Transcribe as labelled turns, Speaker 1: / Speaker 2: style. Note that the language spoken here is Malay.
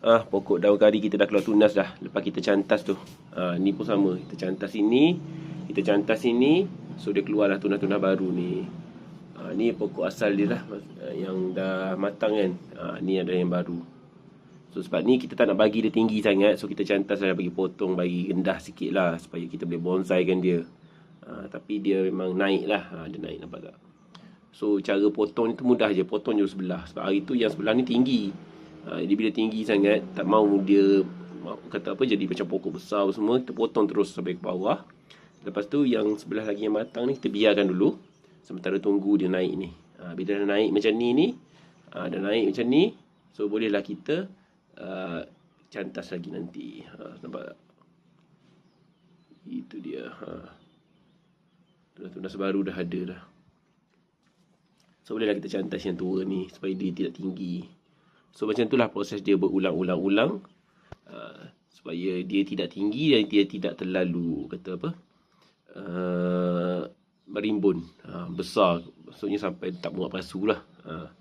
Speaker 1: Ah, pokok daun kari kita dah keluar tunas dah. Lepas kita cantas tu. Ah, ni pun sama. Kita cantas sini. Kita cantas sini. So, dia keluarlah tunas-tunas baru ni. Ah, ni pokok asal dia lah. ah, Yang dah matang kan. Ah, ni ada yang baru. So, sebab ni kita tak nak bagi dia tinggi sangat. So, kita cantas lah. Bagi potong, bagi rendah sikit lah. Supaya kita boleh bonsaikan dia. Ah, tapi dia memang naik lah. Ah, dia naik nampak tak? So cara potong ni tu mudah je Potong je sebelah Sebab hari tu yang sebelah ni tinggi ha, Jadi bila tinggi sangat Tak mau dia Kata apa Jadi macam pokok besar semua Kita potong terus sampai ke bawah. Lepas tu yang sebelah lagi yang matang ni Kita biarkan dulu. Sementara tunggu dia naik ni. Ha, Bila dah naik macam ni ni ha, Dah naik macam ni So bolehlah kita uh, Cantas lagi nanti. Ha, Nampak tak? Itu dia ha. Tunas-tunas baru dah ada dah. So bolehlah kita cantas yang tua ni supaya dia tidak tinggi. So macam itulah proses dia berulang-ulang-ulang. Uh, supaya dia tidak tinggi dan dia tidak terlalu kata apa uh, merimbun. Uh, besar. Maksudnya sampai tak muat pasu lah. Uh.